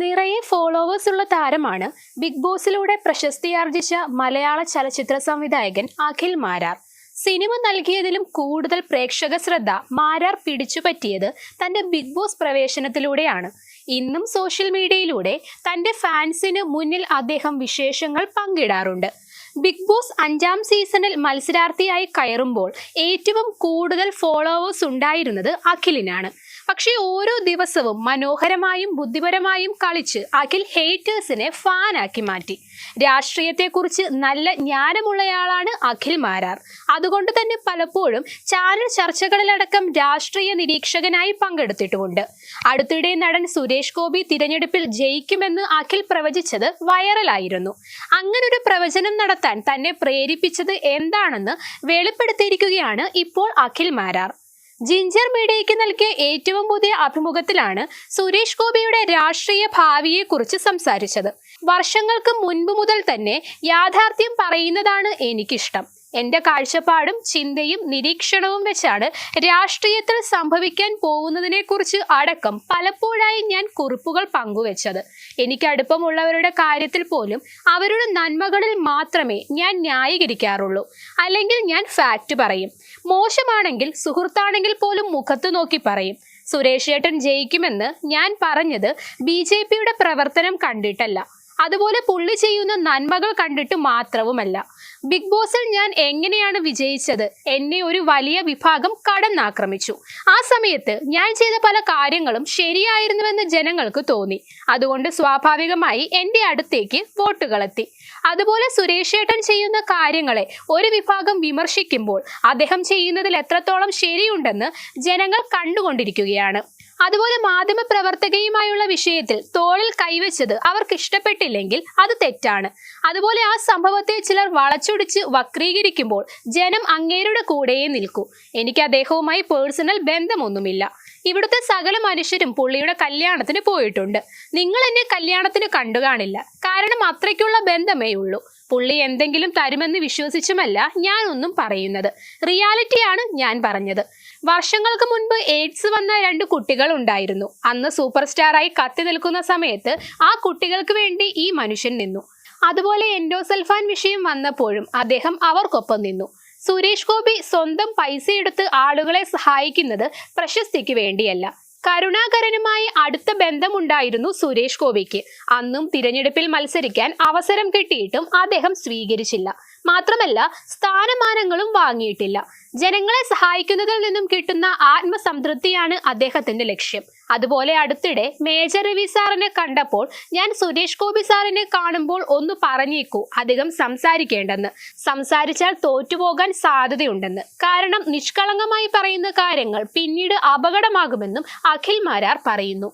നിറയെ ഫോളോവേഴ്സ് ഉള്ള താരമാണ് ബിഗ് ബോസിലൂടെ പ്രശസ്തിയാർജിച്ച മലയാള ചലച്ചിത്ര സംവിധായകൻ അഖിൽ മാരാർ. സിനിമ നൽകിയതിലും കൂടുതൽ പ്രേക്ഷക ശ്രദ്ധ മാരാർ പിടിച്ചുപറ്റിയത് തന്റെ ബിഗ് ബോസ് പ്രവേശനത്തിലൂടെയാണ്. ഇന്നും സോഷ്യൽ മീഡിയയിലൂടെ തന്റെ ഫാൻസിന് മുന്നിൽ അദ്ദേഹം വിശേഷങ്ങൾ പങ്കിടാറുണ്ട്. ബിഗ് ബോസ് അഞ്ചാം സീസണിൽ മത്സരാർത്ഥിയായി കയറുമ്പോൾ ഏറ്റവും കൂടുതൽ ഫോളോവേഴ്സ് ഉണ്ടായിരുന്നത് അഖിലിനാണ്. പക്ഷേ ഓരോ ദിവസവും മനോഹരമായും ബുദ്ധിപരമായും കളിച്ച് അഖിൽ ഹേറ്റേഴ്സിനെ ഫാനാക്കി മാറ്റി. രാഷ്ട്രീയത്തെക്കുറിച്ച് നല്ല ജ്ഞാനമുള്ളയാളാണ് അഖിൽ മാരാർ. അതുകൊണ്ട് തന്നെ പലപ്പോഴും ചാനൽ ചർച്ചകളിലടക്കം രാഷ്ട്രീയ നിരീക്ഷകനായി പങ്കെടുത്തിട്ടുമുണ്ട്. അടുത്തിടെ നടൻ സുരേഷ് ഗോപി തിരഞ്ഞെടുപ്പിൽ ജയിക്കുമെന്ന് അഖിൽ പ്രവചിച്ചത് വൈറലായിരുന്നു. അങ്ങനൊരു പ്രവചനം നടത്താൻ തന്നെ പ്രേരിപ്പിച്ചത് എന്താണെന്ന് വെളിപ്പെടുത്തിയിരിക്കുകയാണ് ഇപ്പോൾ അഖിൽ മാരാർ. ജിഞ്ചർ മീഡിയയ്ക്ക് നൽകിയ ഏറ്റവും പുതിയ അഭിമുഖത്തിലാണ് സുരേഷ് ഗോപിയുടെ രാഷ്ട്രീയ ഭാവിയെക്കുറിച്ച് സംസാരിച്ചത്. വർഷങ്ങൾക്ക് മുൻപ് മുതൽ തന്നെ യാഥാർത്ഥ്യം പറയുന്നതാണ് എനിക്കിഷ്ടം. എന്റെ കാഴ്ചപ്പാടും ചിന്തയും നിരീക്ഷണവും വെച്ചാണ് രാഷ്ട്രീയത്തിൽ സംഭവിക്കാൻ പോകുന്നതിനെ കുറിച്ച് അടക്കം പലപ്പോഴായി ഞാൻ കുറിപ്പുകൾ പങ്കുവച്ചത്. എനിക്ക് അടുപ്പമുള്ളവരുടെ കാര്യത്തിൽ പോലും അവരുടെ നന്മകളിൽ മാത്രമേ ഞാൻ ന്യായീകരിക്കാറുള്ളൂ. അല്ലെങ്കിൽ ഞാൻ ഫാക്റ്റ് പറയും. മോശമാണെങ്കിൽ സുഹൃത്താണെങ്കിൽ പോലും മുഖത്ത് നോക്കി പറയും. സുരേഷ് ഏട്ടൻ ജയിക്കുമെന്ന് ഞാൻ പറഞ്ഞത് ബി ജെ പിയുടെ പ്രവർത്തനം കണ്ടിട്ടല്ല. അതുപോലെ പുള്ളി ചെയ്യുന്ന നന്മകൾ കണ്ടിട്ട് മാത്രവുമല്ല. ബിഗ് ബോസിൽ ഞാൻ എങ്ങനെയാണ് വിജയിച്ചത്? എന്നെ ഒരു വലിയ വിഭാഗം കടന്നാക്രമിച്ചു. ആ സമയത്ത് ഞാൻ ചെയ്ത പല കാര്യങ്ങളും ശരിയായിരുന്നുവെന്ന് ജനങ്ങൾക്ക് തോന്നി. അതുകൊണ്ട് സ്വാഭാവികമായി എന്റെ അടുത്തേക്ക് വോട്ടുകളെത്തി. അതുപോലെ സുരേഷ് ഏട്ടൻ ചെയ്യുന്ന കാര്യങ്ങളെ ഒരു വിഭാഗം വിമർശിക്കുമ്പോൾ അദ്ദേഹം ചെയ്യുന്നതിൽ എത്രത്തോളം ശരിയുണ്ടെന്ന് ജനങ്ങൾ കണ്ടുകൊണ്ടിരിക്കുകയാണ്. അതുപോലെ മാധ്യമ പ്രവർത്തകയുമായുള്ള വിഷയത്തിൽ തോളിൽ കൈവച്ചത് അവർക്ക് ഇഷ്ടപ്പെട്ടില്ലെങ്കിൽ അത് തെറ്റാണ്. അതുപോലെ ആ സംഭവത്തെ ചിലർ വളച്ചൊടിച്ച് വക്രീകരിക്കുമ്പോൾ ജനം അങ്ങേരുടെ കൂടെയേ നിൽക്കൂ. എനിക്ക് അദ്ദേഹവുമായി പേഴ്സണൽ ബന്ധമൊന്നുമില്ല. ഇവിടുത്തെ സകല മനുഷ്യരും പുള്ളിയുടെ കല്യാണത്തിന് പോയിട്ടുണ്ട്. നിങ്ങൾ എന്നെ കല്യാണത്തിന് കണ്ടു കാണില്ല കാരണം അത്രയ്ക്കുള്ള ബന്ധമേ ഉള്ളൂ. പുള്ളി എന്തെങ്കിലും തരുമെന്ന് വിശ്വസിച്ചുമല്ല ഞാൻ ഒന്നും പറയുന്നത്. റിയാലിറ്റിയാണ് ഞാൻ പറഞ്ഞത്. വർഷങ്ങൾക്ക് മുൻപ് എയ്ഡ്സ് വന്ന രണ്ട് കുട്ടികൾ ഉണ്ടായിരുന്നു. അന്ന് സൂപ്പർ സ്റ്റാറായി കത്തി നിൽക്കുന്ന സമയത്ത് ആ കുട്ടികൾക്ക് വേണ്ടി ഈ മനുഷ്യൻ നിന്നു. അതുപോലെ എൻഡോസൽഫാൻ വിഷയം വന്നപ്പോഴും അദ്ദേഹം അവർക്കൊപ്പം നിന്നു. സുരേഷ് ഗോപി സ്വന്തം പൈസയെടുത്ത് ആളുകളെ സഹായിക്കുന്നത് പ്രശസ്തിക്ക് വേണ്ടിയല്ല. കരുണാകരനുമായി അടുത്ത ബന്ധമുണ്ടായിരുന്നു സുരേഷ് ഗോപിക്ക്. അന്നും തിരഞ്ഞെടുപ്പിൽ മത്സരിക്കാൻ അവസരം കിട്ടിയിട്ടും അദ്ദേഹം സ്വീകരിച്ചില്ല. മാത്രമല്ല സ്ഥാനമാനങ്ങളും വാങ്ങിയിട്ടില്ല. ജനങ്ങളെ സഹായിക്കുന്നതിൽ നിന്നും കിട്ടുന്ന ആത്മസംതൃപ്തിയാണ് അദ്ദേഹത്തിന്റെ ലക്ഷ്യം. അതുപോലെ അടുത്തിടെ മേജർ രവി സാറിനെ കണ്ടപ്പോൾ ഞാൻ സുരേഷ് ഗോപി സാറിനെ കാണുമ്പോൾ ഒന്ന് പറഞ്ഞേക്കൂ അധികം സംസാരിക്കേണ്ടെന്ന്. സംസാരിച്ചാൽ തോറ്റുപോകാൻ സാധ്യതയുണ്ടെന്ന്. കാരണം നിഷ്കളങ്കമായി പറയുന്ന കാര്യങ്ങൾ പിന്നീട് അപകടമാകുമെന്നും അഖിൽ മാരാർ പറയുന്നു.